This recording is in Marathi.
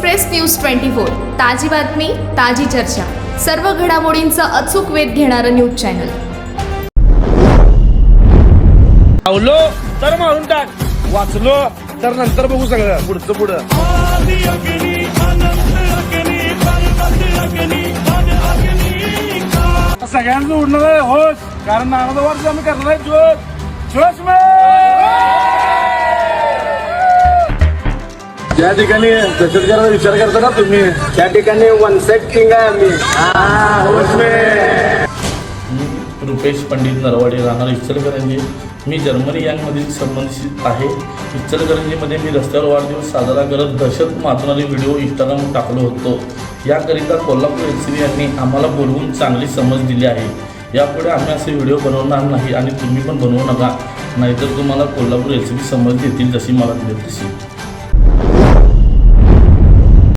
एक्सप्रेस न्यूज ट्वेंटी फोर ताजी बातमी ताजी चर्चा. सर्व घडामोडींचा अचूक वेध घेणारं न्यूज चॅनल. धावलो तर मारून टाक. वाचलो तर नंतर बघू सगळं. पुढचं पुढं. सगळ्यांचं उडणार आहे होश कारण नानाचा वर्ष आम्ही करणार आहे जोश. जोश त्या ठिकाणी दहशतगडाचा विचार करता ना तुम्ही. त्या ठिकाणी वन साईड किंग आहे आम्ही. रुपेश पंडित नरवाडे राहणार इचलकरंजी. मी जर्मनी यांमधील संबंधित आहे. इचलकरंजीमध्ये मी रस्त्यावर वाढदिवस साजरा करत दहशत माजणारे व्हिडिओ इंस्टाग्राम टाकलो होतो. याकरिता कोल्हापूर एल सी यांनी आम्हाला बोलवून चांगली समज दिली आहे. यापुढे आम्ही असे व्हिडिओ बनवणार नाही आणि तुम्ही पण बनवू नका. नाहीतर तुम्हाला कोल्हापूर एल सी समज देतील जशी मला दिली तशी.